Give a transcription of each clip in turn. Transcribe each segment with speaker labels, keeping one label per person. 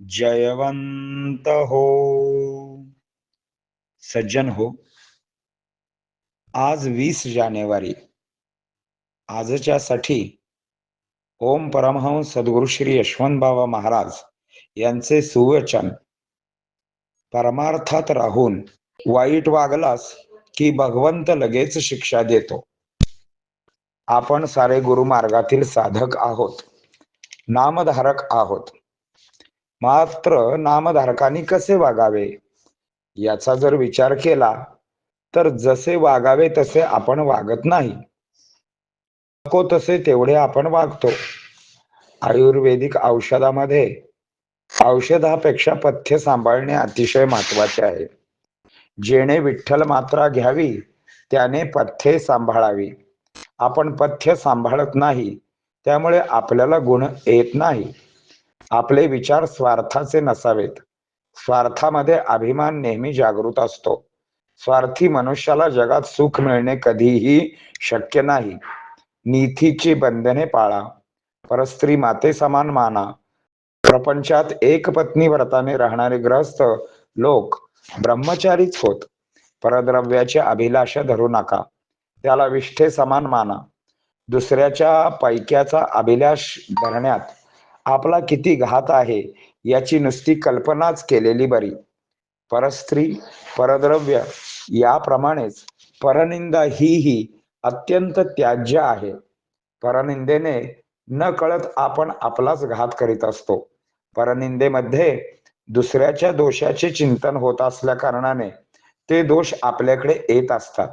Speaker 1: जयवंत हो। सज्जन हो। आज वीस जानेवारी। आजच्यासाठी ओम परमहंस सद्गुरु श्री यशवंत बाबा महाराज यांचे सुवचन परमार्थात राहून वाईट वागलास की भगवंत लगेच शिक्षा देतो. आपण सारे गुरुमार्गातील साधक आहोत. नामधारक आहोत. मात्र नामधारकांनी कसे वागावे? याचा जर विचार केला तर जसे वागावे तसे आपण वागत नाही. नको तसे तेवढे आपण वागतो. आयुर्वेदिक औषधामध्ये औषधापेक्षा पथ्य सांभाळणे अतिशय महत्त्वाचे आहे. जेणे विठ्ठल मात्रा घ्यावी त्याने पथ्ये सांभाळावी. आपण पथ्य सांभाळत नाही त्यामुळे आपल्याला गुण येत नाही. आपले विचार स्वार्थाचे नसावेत. स्वार्थामध्ये अभिमान नेहमी जागृत असतो. स्वार्थी मनुष्याला जगात सुख मिळणे कधीही शक्य नाही. नीतीची बंधने पाळा. परस्त्री माते समान माना. प्रपंचात एक पत्नी व्रताने राहणारे ग्रहस्थ लोक ब्रह्मचारीच होत. परद्रव्याची अभिलाषा धरू नका. त्याला विष्ठे समान माना. दुसऱ्याच्या पैक्याचा अभिलाष धरण्यात आपला किती घात आहे याची नुसती कल्पनाच केलेली बरी. परस्त्री परद्रव्य याप्रमाणेच परनिंदा ही ही अत्यंत त्याज्य आहे. परनिंदेने न कळत आपण आपलाच घात करीत असतो. परनिंदेमध्ये दुसऱ्याच्या दोषाचे चिंतन होत असल्या कारणाने ते दोष आपल्याकडे येत असतात.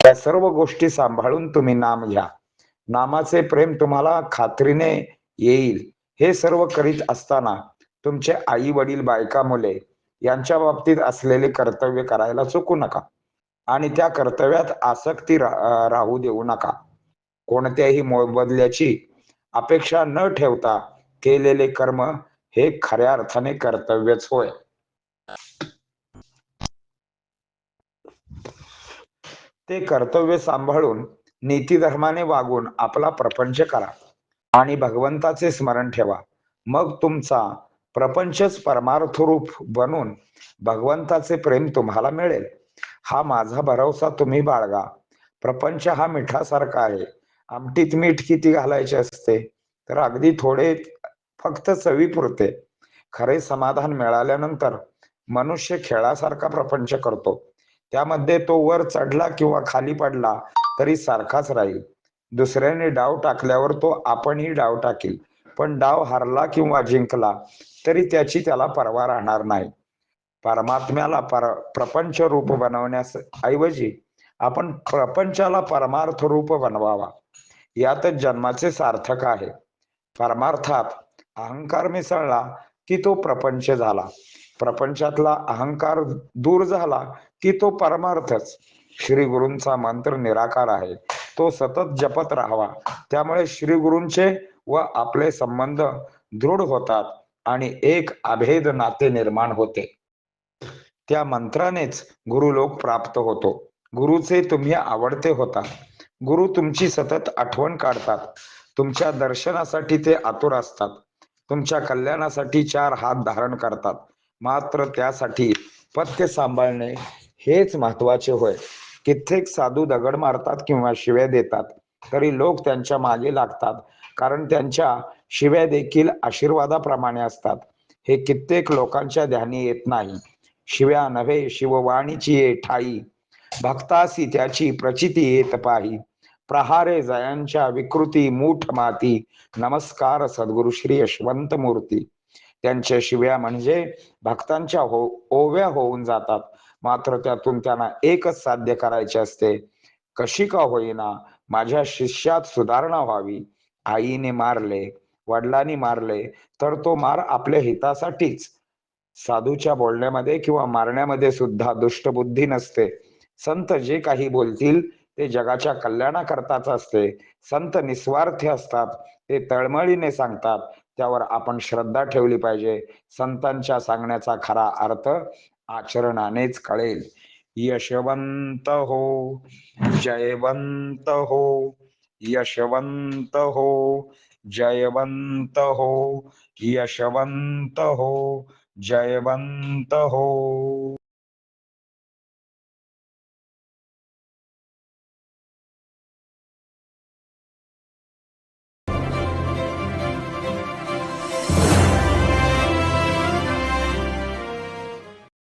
Speaker 1: त्या सर्व गोष्टी सांभाळून तुम्ही नाम घ्या. नामाचे प्रेम तुम्हाला खात्रीने येईल. हे सर्व करीत असताना तुमचे आई वडील बायका मुले यांच्या बाबतीत असलेले कर्तव्य करायला चुकू नका. आणि त्या कर्तव्यात आसक्ती रा- राहू देऊ नका. कोणत्याही मोबदल्याची अपेक्षा न ठेवता केलेले कर्म हे खऱ्या अर्थाने कर्तव्यच होय. ते कर्तव्य सांभाळून नीतीधर्माने वागून आपला प्रपंच करा. आणि भगवंताचे स्मरण ठेवा. मग तुमचा प्रपंचच परमार्थ रूप बनून भगवंताचे प्रेम तुम्हाला मिळेल. हा माझा भरवसा तुम्ही बाळगा. प्रपंच हा मिठासारखा आहे. आमटीत मीठ किती घालायचे असते? तर अगदी थोडे फक्त चवीपुरते खरे समाधान मिळाल्यानंतर मनुष्य खेळासारखा प्रपंच करतो. त्यामध्ये तो वर चढला किंवा खाली पडला तरी सारखाच राहील. दुसऱ्याने डाव टाकल्यावर तो आपणही डाव टाकील. पण डाव हारला किंवा जिंकला तरी त्याची त्याला पर्वा राहणार नाही. परमात्म्याला पर प्रपंच रूप बनवण्यास ऐवजी आपण प्रपंचाला परमार्थ रूप बनवावा. यातच जन्माचे सार्थक आहे. परमार्थात अहंकार मिसळला की तो प्रपंच झाला. प्रपंचातला अहंकार दूर झाला की तो परमार्थच. श्री गुरूंचा मंत्र निराकार आहे. तो सतत जपत राहावा. त्यामुळे श्री गुरूंचे व आपले संबंध दृढ होतात आणि एक अभेद नाते निर्माण होते. त्या मंत्रानेच गुरु लोक प्राप्त होतो. गुरुचे तुम्ही आवडते होता. गुरु तुमची सतत आठवण काढतात. तुमच्या दर्शनासाठी ते आतुर असतात. तुमच्या कल्याणासाठी चार हात धारण करतात. मात्र त्यासाठी पथ्य सांभाळणे हेच महत्त्वाचे होय. कित्येक साधू दगड मारतात किंवा शिव्या देतात. तरी लोक त्यांच्या मागे लागतात कारण त्यांच्या शिव्या देखील आशीर्वादाप्रमाणे असतात. हे कित्येक लोकांच्या ध्यानी येत नाही. शिव्या नव्हे शिववाणीची ये ठाई. भक्तासी त्याची प्रचिती येत पाही. प्रहारे जयांच्या विकृती मूठ माती. नमस्कार सद्गुरु श्री यशवंत मूर्ती त्यांच्या शिव्या म्हणजे भक्तांच्या हो ओव्या होऊन जातात. मात्र त्यातून त्यांना एकच साध्य करायचे असते. कशी का होईना माझ्या शिष्यात सुधारणा व्हावी. आईने मारले वडिलांनी मारले तर तो मार आपल्या हितासाठीच. साधूच्या बोलण्यामध्ये किंवा मारण्यामध्ये सुद्धा दुष्टबुद्धी नसते. संत जे काही बोलतील ते जगाच्या कल्याणाकरताच असते. संत निस्वार्थ असतात ते तळमळीने सांगतात. त्यावर आपण श्रद्धा ठेवली पाहिजे. संतांच्या सांगण्याचा खरा अर्थ आचरणानेच कळेल. यशवंत हो जयवंत हो यशवंत हो जयवंत हो यशवंत हो जयवंत हो